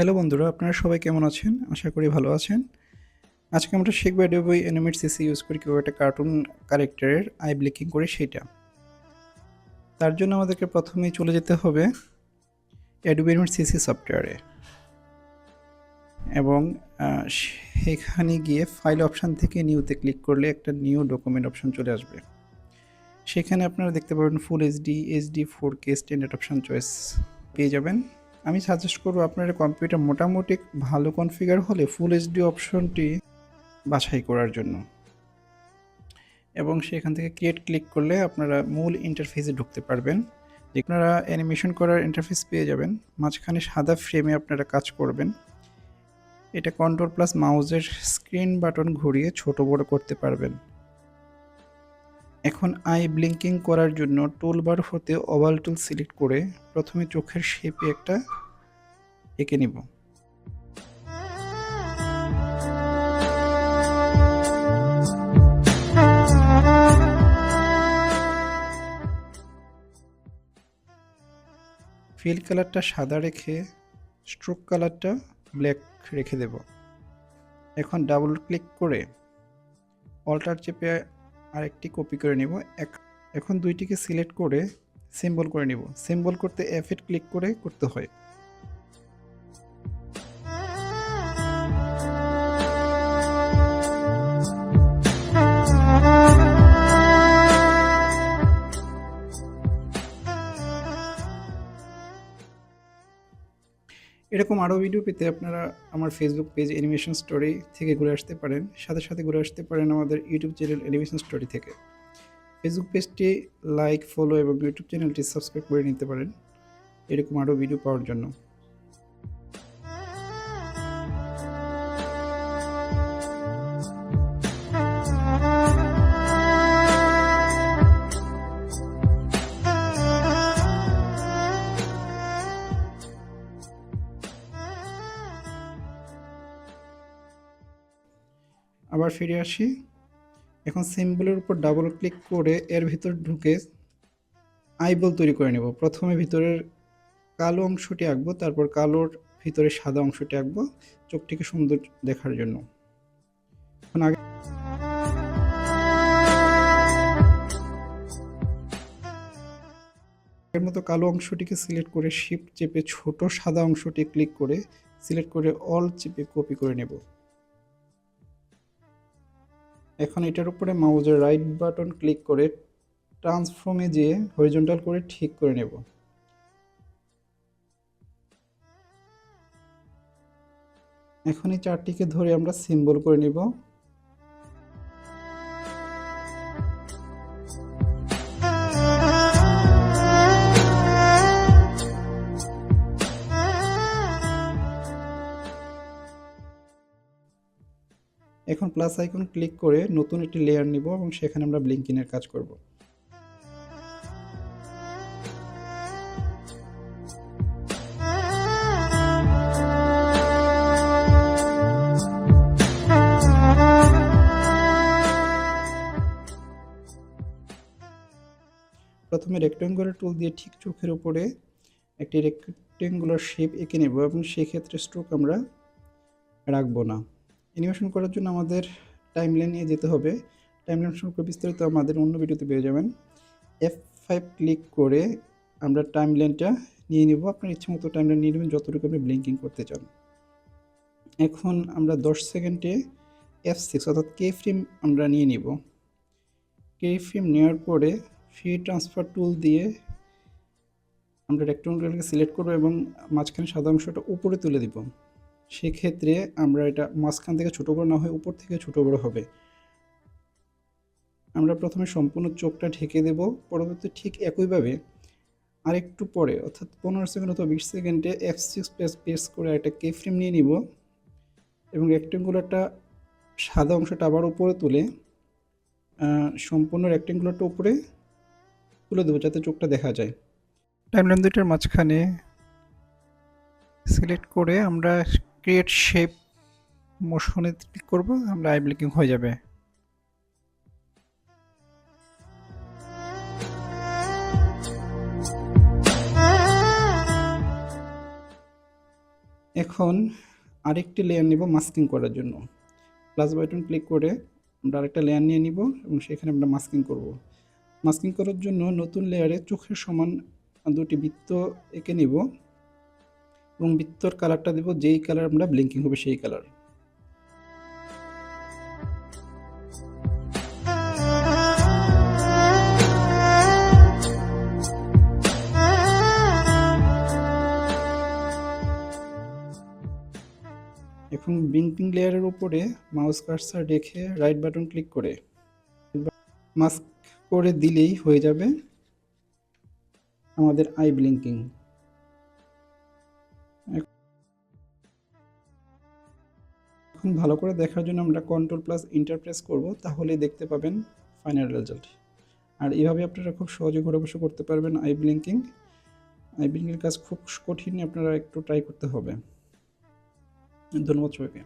Hello বন্ধুরা, আপনারা সবাই কেমন আছেন? আশা করি ভালো আছেন। আজকে আমরা শিখব অ্যাডোবি অ্যানিমেট সিসি ইউজ করে কীভাবে একটা কার্টুন ক্যারেক্টারের আই ব্লিকিং করে সেটা। তার জন্য আমাদেরকে প্রথমেই চলে যেতে হবে অ্যাডোবি অ্যানিমেট সিসি সফটওয়্যারে এবং সেখানে গিয়ে ফাইল অপশান থেকে নিউতে ক্লিক করলে একটা নিউ ডকুমেন্ট অপশান চলে আসবে। সেখানে আপনারা দেখতে পাবেন full HD HD four K standard option choice পেয়ে যাবেন। আমি সাজেস্ট করব আপনার কম্পিউটার মোটামুটি ভালো কনফিগার হলে ফুল এইচডি অপশনটি বাছাই করার জন্য। এবং সেখান থেকে ক্রিয়েট ক্লিক করলে আপনারা মূল ইন্টারফেসে ঢুকতে পারবেন। আপনারা অ্যানিমেশন করার ইন্টারফেস পেয়ে যাবেন। মাঝখানে সাদা ফ্রেমে আপনারা কাজ করবেন। এটা কন্ট্রোল প্লাস মাউজের স্ক্রিন বাটন ঘুরিয়ে ছোট বড় করতে পারবেন। এখন আই ব্লিঙ্কিং করার জন্য টুলবার হতে ওভাল টুল সিলেক্ট করে প্রথমে চোখের শেপে একটা এঁকে নিব। ফিল কালারটা সাদা রেখে স্ট্রোক কালারটা ব্ল্যাক রেখে দেব। এখন ডাবল ক্লিক করে অল্টার চেপে আরেকটি কপি করে নিব। এখন দুইটিকে সিলেক্ট করে সিম্বল করে নিব। সিম্বল করতে এফ ক্লিক করে করতে হয়। এরকম আরও ভিডিও পেতে আপনারা আমার ফেসবুক পেজ অ্যানিমেশন স্টোরি থেকে ঘুরে আসতে পারেন। সাথে সাথে ঘুরে আসতে পারেন আমাদের ইউটিউব চ্যানেল অ্যানিমেশন স্টোরি থেকে। ফেসবুক পেজটি লাইক ফলো এবং ইউটিউব চ্যানেলটি সাবস্ক্রাইব করে নিতে পারেন। এরকম আরও ভিডিও পাওয়ার জন্য। আবার ফিরে আসি। এখন সিম্বলের উপর ডাবল ক্লিক করে এর ভিতর ঢুকে আইবল তৈরি করে নেব। প্রথমে ভিতরের কালো অংশটি আঁকবো, তারপর কালোর ভিতরে সাদা অংশটি আঁকবো চোখটিকে সুন্দর দেখার জন্য। এখন আগে এর মতো কালো অংশটিকে সিলেক্ট করে শিফট চেপে ছোট সাদা অংশটি ক্লিক করে সিলেক্ট করে অল চেপে কপি করে নেব। এখন এটার উপরে মাউজের রাইট বাটন ক্লিক করে ট্রান্সফর্মে যেয়ে হরিজন্টাল করে ঠিক করে নেব। এখন এই চারটিকে ধরে আমরা সিম্বল করে নিব। এখন প্লাস আইকন ক্লিক করে নতুন একটি লেয়ার নিব এবং সেখানে আমরা ব্লিঙ্কিনের কাজ করব। প্রথমে রেক্টেঙ্গুলার টুল দিয়ে ঠিক চোখের উপরে একটি রেক্টেঙ্গুলার শেপ এঁকে নেব এবং সেক্ষেত্রে স্ট্রোক আমরা রাখব না। অ্যানিমেশন করার জন্য আমাদের টাইম লাইন যেতে হবে। টাইম লাইন সম্পর্কে বিস্তারিত আমাদের অন্য ভিডিওতে পেয়ে যাবেন। এফ ফাইভ ক্লিক করে আমরা টাইম লাইনটা নিয়ে নেব। আপনার ইচ্ছে মতো টাইম লাইন নিয়ে নেবেন, যতটুকু আপনি ব্লিঙ্কিং করতে চান। এখন আমরা দশ সেকেন্ডে এফ সিক্স অর্থাৎ কে ফ্রেম আমরা নিয়ে নিব। কে ফ্রেম নেওয়ার পরে ফ্রি ট্রান্সফার টুল দিয়ে আমরা রেক্টেঙ্গুলারকে সিলেক্ট করব এবং মাঝখানে সাদা অংশটা উপরে তুলে দিব। সেক্ষেত্রে আমরা এটা মাঝখান থেকে ছোটো বড়ো না হয় উপর থেকে ছোটো বড়ো হবে। আমরা প্রথমে সম্পূর্ণ চোখটা ঢেকে দেব, পরবর্তী ঠিক একইভাবে আরেকটু পরে, অর্থাৎ পনেরো সেকেন্ড অথবা বিশ সেকেন্ডে এফ সিক্স প্রেস প্রেস করে একটা কে ফ্রেম নিয়ে নিব এবং রেক্টেঙ্গুলারটা সাদা অংশটা আবার উপরে তুলে সম্পূর্ণ রেক্টেঙ্গুলারটা উপরে তুলে দেবো যাতে চোখটা দেখা যায়। টাইমলাইন দুইটার মাঝখানে সিলেক্ট করে আমরা ক্রিয়েট শেপ মোশনে ক্লিক করব, আমরা আই ব্লিকিং হয়ে যাবে। এখন আরেকটি লেয়ার নিব মাস্কিং করার জন্য। প্লাস বাটন ক্লিক করে আমরা আরেকটা লেয়ার নিয়ে নিব এবং সেখানে আমরা মাস্কিং করব। মাস্কিং করার জন্য নতুন লেয়ারে চোখের সমান দুটি বৃত্ত এঁকে নিব। এবং বৃত্তর কালারটা দেব, যেই কালার আমরা ব্লিঙ্কিং হবে সেই কালার এখন ব্লিঙ্কিং লেয়ারের উপরে মাউস কার্সার রেখে রাইট বাটন ক্লিক করে। মাস্ক করে দিলেই হয়ে যাবে আমাদের আই ব্লিঙ্কিং এখন ভালো করে দেখার জন্য আমরা কন্ট্রোল প্লাস ইন্টারপ্রেস করব, তাহলেই দেখতে পাবেন ফাইনাল রেজাল্ট আর এইভাবে আপনারা খুব সহজে ঘরে বসে করতে পারবেন আই ব্লিঙ্কিং আই ব্লিঙ্কিংয়ের কাজ খুব কঠিন, আপনারা একটু ট্রাই করতে হবে। ধন্যবাদ সবাইকে।